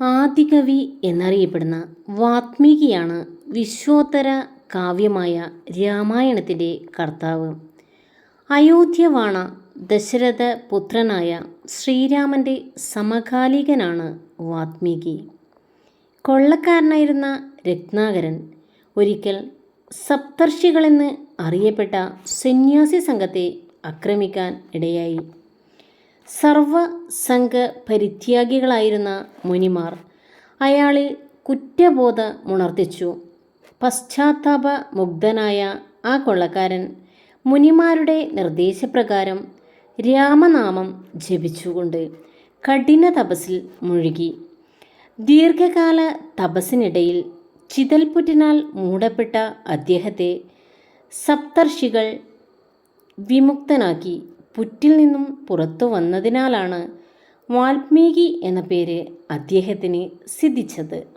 ആദികവി എന്നറിയപ്പെടുന്ന വാത്മീകിയാണ് വിശ്വോത്തര കാവ്യമായ രാമായണത്തിന്റെ കർത്താവ്. അയോധ്യവാണ ദശരഥ പുത്രനായ ശ്രീരാമന്റെ സമകാലികനാണ് വാത്മീകി. കൊള്ളക്കാരനായിരുന്ന രത്നാകരൻ ഒരിക്കൽ സപ്തർഷികളെന്ന് അറിയപ്പെട്ട സന്യാസി സംഘത്തെ ആക്രമിക്കാൻ ഇടയായി. സർവസംഘ പരിത്യാഗികളായിരുന്ന മുനിമാർ അയാളിൽ കുറ്റബോധമുണർത്തിച്ചു. പശ്ചാത്താപ മുഗ്ധനായ ആ കൊള്ളക്കാരൻ മുനിമാരുടെ നിർദ്ദേശപ്രകാരം രാമനാമം ജപിച്ചുകൊണ്ട് കഠിന തപസ്സിൽ മുഴുകി. ദീർഘകാല തപസ്സിനിടയിൽ ചിതൽപുറ്റിനാൽ മൂടപ്പെട്ട അദ്ദേഹത്തെ സപ്തർഷികൾ വിമുക്തനാക്കി. പുറ്റിൽ നിന്നും പുറത്തു വന്നതിനാലാണ് വാൽമീകി എന്ന പേര് അദ്ദേഹത്തിന് സിദ്ധിച്ചത്.